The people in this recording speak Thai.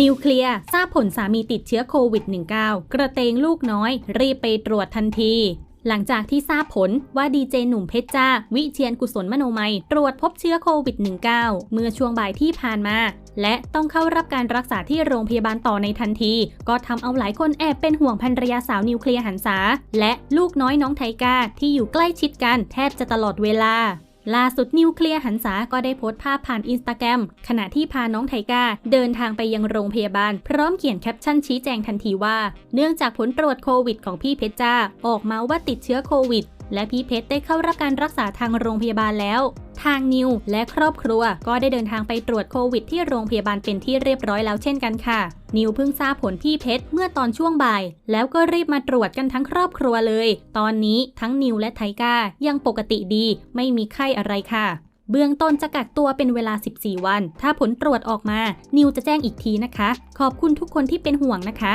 นิวเคลียร์ทราบผลสามีติดเชื้อโควิด -19 กระเตงลูกน้อย รีบไปตรวจทันที หลังจากที่ทราบผลว่าดีเจหนุ่มเพชรจ้า วิเชียนกุศลมโนมัย ตรวจพบเชื้อโควิด -19 เมื่อช่วงบ่ายที่ผ่านมา และต้องเข้ารับการรักษาที่โรงพยาบาลต่อในทันที ก็ทำเอาหลายคนแอบเป็นห่วงภรรยาสาวนิวเคลียร์หันษาและลูกน้อยน้องไทกาที่อยู่ใกล้ชิดกันแทบจะตลอดเวลา ล่าสุดนิวเคลียร์หันษาก็ได้โพสต์ภาพผ่านอินสตาแกรมขณะที่พาน้องไทก้าเดินทางไปยังโรงพยาบาล พร้อมเขียนแคปชั่นชี้แจงทันทีว่า เนื่องจากผลตรวจโควิดของพี่เพชรจ้า ออกมาว่าติดเชื้อโควิดและพี่เพชรได้เข้ารับการรักษาทางโรงพยาบาลแล้ว ทางนิวและครอบครัว ก็ได้เดินทางไปตรวจโควิด ที่โรงพยาบาลเป็นที่เรียบร้อยแล้วเช่นกันค่ะ นิวเพิ่งทราบผลพี่เพชรเมื่อตอนช่วงบ่าย แล้วก็รีบมาตรวจกันทั้งครอบครัวเลย ตอนนี้ทั้งนิวและไทก้ายังปกติดีไม่มีไข้อะไรค่ะเบื้องต้นจะกักตัวเป็นเวลา 14 วัน ถ้าผลตรวจออกมา นิวจะแจ้งอีกทีนะคะ ขอบคุณทุกคนที่เป็นห่วงนะคะ